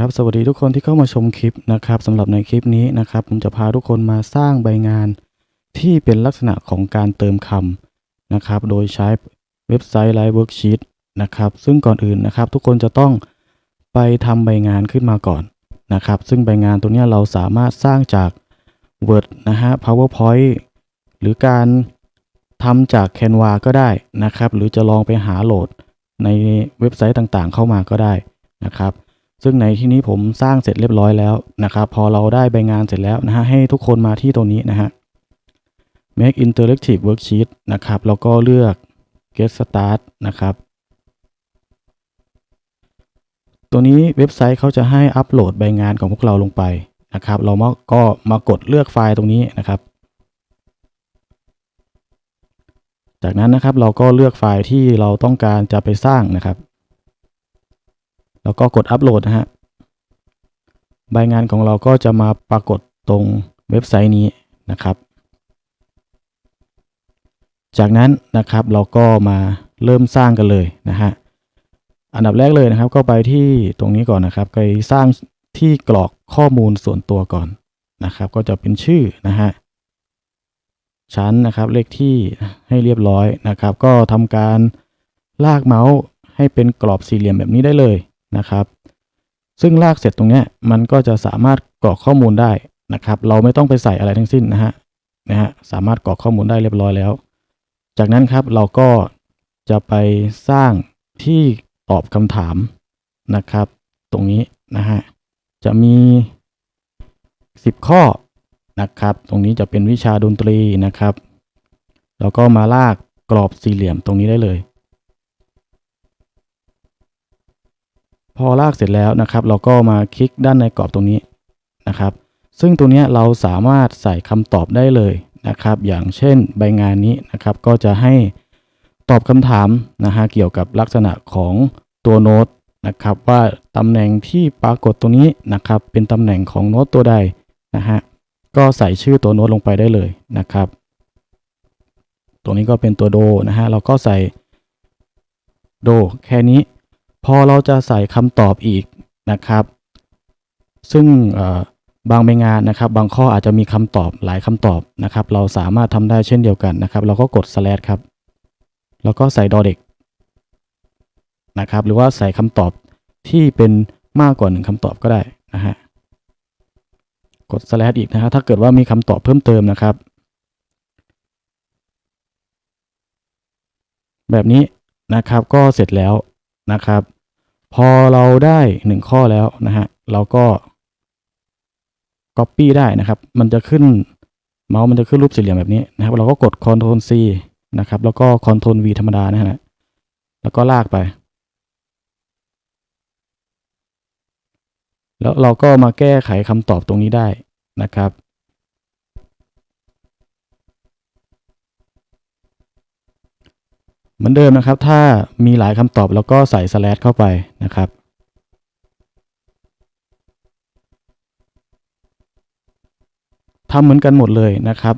ครับสวัสดีทุกคนที่เข้ามาชมคลิปนะครับสำหรับในคลิปนี้นะครับ ผมจะพาทุกคนมาสร้างใบงานที่เป็นลักษณะของการเติมคำนะครับ โดยใช้เว็บไซต์ Live Worksheet นะครับ ซึ่งก่อนอื่นนะครับ ทุกคนจะต้องไปทำใบงานขึ้นมาก่อนนะครับ ซึ่งใบงานตัวนี้เราสามารถสร้างจาก Word นะฮะ PowerPoint หรือการทำจาก Canva ก็ได้นะครับ หรือจะลองไปหาโหลดในเว็บไซต์ต่างๆ เข้ามาก็ได้นะครับ ซึ่งในที่นี้ผมสร้างเสร็จเรียบร้อยแล้วนะครับพอเราได้ใบงานเสร็จแล้วนะฮะให้ทุกคนมาที่ตรงนี้นะฮะ make interactive worksheet นะครับแล้วก็เลือก get start นะครับ ตัวนี้เว็บไซต์เขาจะให้อัปโหลดใบงานของพวกเราลงไปนะครับ เรามาก็มากดเลือกไฟล์ตรงนี้นะครับ จากนั้นนะครับเราก็เลือกไฟล์ที่เราต้องการจะไปสร้างนะครับ แล้วก็กดอัปโหลดนะฮะใบงานของเราก็จะมาปรากฏตรงเว็บไซต์นี้นะครับ จากนั้นนะครับเราก็มาเริ่มสร้างกันเลยนะฮะอันดับแรกเลยนะครับ ก็ไปที่ตรงนี้ก่อนนะครับไปสร้างที่กรอกข้อมูลส่วนตัวก่อนนะครับ ก็จะเป็นชื่อนะฮะชั้นนะครับเลขที่ให้เรียบร้อยนะครับ ก็ทำการลากเมาส์ให้เป็นกรอบสี่เหลี่ยมแบบนี้ได้เลย นะครับ ซึ่งลากเสร็จตรงนี้มันก็จะสามารถกรอกข้อมูลได้นะครับ เราไม่ต้องไปใส่อะไรทั้งสิ้นนะฮะนะฮะสามารถกรอกข้อมูลได้เรียบร้อยแล้ว จากนั้นครับเราก็จะไปสร้างที่ตอบคำถามนะครับ ตรงนี้นะฮะจะมี 10 ข้อนะครับ ตรงนี้จะเป็นวิชาดนตรีนะครับ แล้วก็มาลากกรอบสี่เหลี่ยมตรงนี้ได้เลย พอลากเสร็จแล้วนะครับ เราก็มาคลิกด้านในกรอบตรงนี้นะครับ ซึ่งตรงนี้เราสามารถใส่คำตอบได้เลยนะครับ อย่างเช่นใบงานนี้นะครับ ก็จะให้ตอบคำถามนะฮะเกี่ยวกับลักษณะของตัวโน้ตนะครับว่าตำแหน่งที่ปรากฏตรงนี้นะครับ เป็นตำแหน่งของโน้ตตัวใดนะฮะก็ใส่ชื่อตัวโน้ตลงไปได้เลยนะครับ ตรงนี้ก็เป็นตัวโดนะฮะเราก็ใส่โดแค่นี้ พอเราจะใส่คำตอบอีกนะครับ ซึ่งบางใบงานนะครับ บางข้ออาจจะมีคำตอบหลายคำตอบนะครับ เราสามารถทำได้เช่นเดียวกันนะครับ เราก็กด slash ครับ แล้วก็ใส่ดอเด็กนะครับ หรือว่าใส่คำตอบที่เป็นมากกว่าหนึ่งคำตอบก็ได้นะฮะ กด slash อีกนะฮะ ถ้าเกิดว่ามีคำตอบเพิ่มเติมนะครับ แบบนี้นะครับ ก็เสร็จแล้วนะครับ พอเราได้หนึ่งข้อแล้วนะฮะเราก็ Copy ได้นะครับ มันจะขึ้นเมาส์มันจะขึ้นรูปสี่เหลี่ยมแบบนี้นะครับ เราก็กด Ctrl C นะครับ แล้วก็ Ctrl V ธรรมดานะฮะแล้วก็ลากไป แล้วเราก็มาแก้ไขคำตอบตรงนี้ได้นะครับ เหมือนเดิมนะครับ ถ้ามีหลายคำตอบแล้วก็ใส่ slash เข้าไปนะครับทำเหมือนกันหมดเลยนะครับ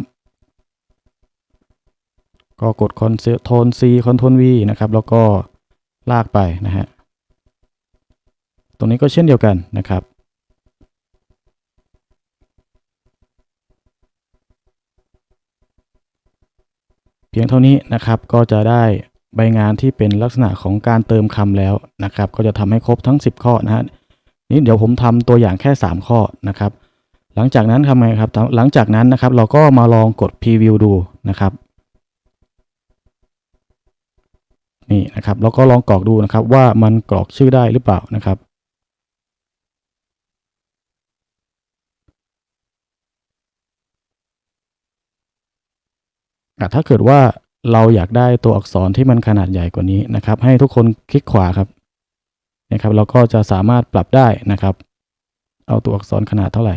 ก็กด Ctrl C Ctrl V นะครับ แล้วก็ลากไปนะฮะ ตรงนี้ก็เช่นเดียวกันนะครับ เพียงเท่านี้นะครับก็จะได้ ใบงานที่เป็นลักษณะของการเติมคำแล้วนะครับ ก็จะทำให้ครบทั้ง 10 ข้อนะฮะนี่เดี๋ยวผมทำตัวอย่างแค่ 3 ข้อนะครับ หลังจากนั้นทำไงครับ หลังจากนั้นนะครับ เราก็มาลองกดพรีวิวดูนะครับนี่นะครับแล้วก็ลองกรอกดูนะครับว่ามันกรอกชื่อได้หรือเปล่านะครับ ถ้าเกิดว่า เราอยากได้ตัวอักษรที่มันขนาดใหญ่กว่านี้นะครับ ให้ทุกคนคลิกขวาครับนะครับ เราก็จะสามารถปรับได้นะครับ เอาตัวอักษรขนาดเท่าไหร่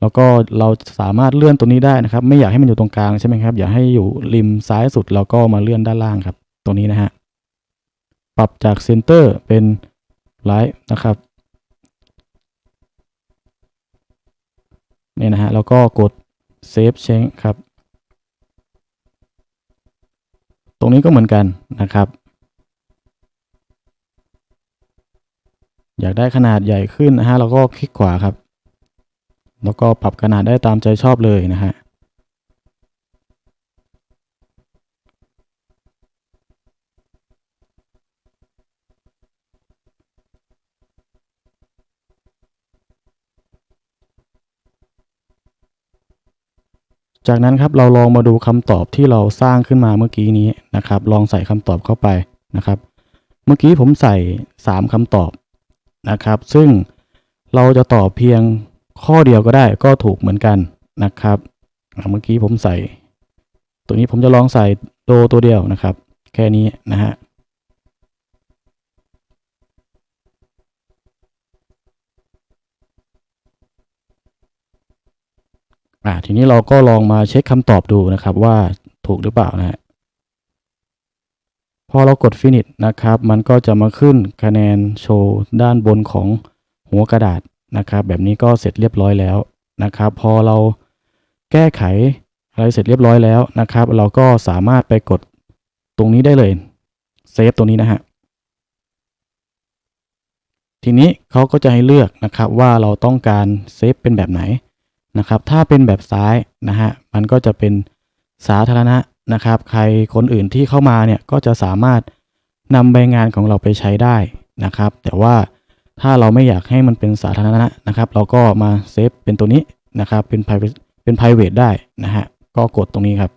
แล้วก็เราสามารถเลื่อนตัวนี้ได้นะครับ ไม่อยากให้มันอยู่ตรงกลางใช่ไหมครับ อยากให้อยู่ริมซ้ายสุดเราก็มาเลื่อนด้านล่างครับตรงนี้นะฮะปรับจากเซนเตอร์เป็นไลท์นะครับนี่นะฮะแล้วก็กด Save Change ครับ ตรงนี้ก็เหมือนกันนะครับ อยากได้ขนาดใหญ่ขึ้นนะฮะเราก็คลิกขวาครับ แล้วก็ปรับขนาดได้ตามใจชอบเลยนะฮะจากนั้นครับเราลองมาดูคำตอบที่เราสร้างขึ้นมาเมื่อกี้นี้ นะครับ ลองใส่คำตอบเข้าไปนะครับ เมื่อกี้ผมใส่ 3คำตอบนะครับ ซึ่งเราจะตอบเพียงข้อเดียวก็ได้ก็ถูกเหมือนกันนะครับเมื่อกี้ผมใส่ ตัวนี้ผมจะลองใส่โดตัวเดียวนะครับ แค่นี้นะฮะอ่าทีนี้เราก็ลองมาเช็คคำตอบดูนะครับว่าถูกหรือเปล่านะฮะ พอเรากด finish นะครับ มันก็จะมาขึ้นคะแนนโชว์ด้านบนของหัวกระดาษนะครับ แบบนี้ก็เสร็จเรียบร้อยแล้วนะครับ พอเราแก้ไขอะไรเสร็จเรียบร้อยแล้วนะครับ เราก็สามารถไปกดตรงนี้ได้เลยเซฟตรงนี้นะฮะทีนี้เขาก็จะให้เลือกนะครับว่าเราต้องการเซฟเป็นแบบไหนนะครับ ถ้าเป็นแบบซ้ายนะฮะมันก็จะเป็นสาธารณะ นะครับ ใครคนอื่นที่เข้ามาเนี่ยก็จะสามารถนำใบงานของเราไปใช้ได้นะครับ แต่ว่าถ้าเราไม่อยากให้มันเป็นสาธารณะนะครับ เราก็มาเซฟเป็นตัวนี้นะครับ เป็น private เป็น private ได้นะฮะ ก็กดตรงนี้ครับ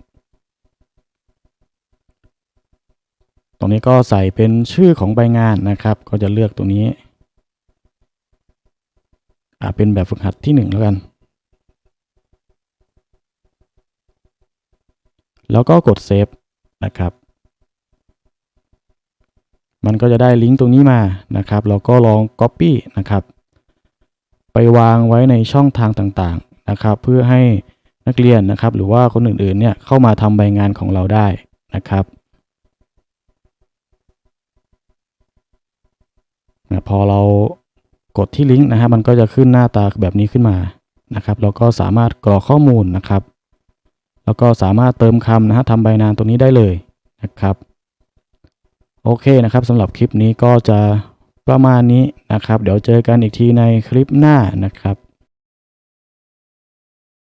ตรงนี้ก็ใส่เป็นชื่อของใบงานนะครับ ก็จะเลือกตรงนี้ อ่า เป็นแบบฝึกหัดที่หนึ่งแล้วกัน แล้วก็กดเซฟนะครับ มันก็จะได้ลิงก์ตรงนี้มานะครับ เราก็ลอง Copy นะครับ ไปวางไว้ในช่องทางต่างๆนะครับ เพื่อให้นักเรียนนะครับ หรือว่าคนอื่นๆเนี่ยเข้ามาทำใบงานของเราได้นะครับนะพอเรากดที่ลิงก์นะฮะมันก็จะขึ้นหน้าตาแบบนี้ขึ้นมานะครับแล้วก็สามารถกรอกข้อมูลนะครับ แล้วก็สามารถเติมคำนะฮะทำใบนานตรงนี้ได้เลยนะครับ โอเคนะครับสำหรับคลิปนี้ก็จะประมาณนี้นะครับ เดี๋ยวเจอกันอีกทีในคลิปหน้านะครับ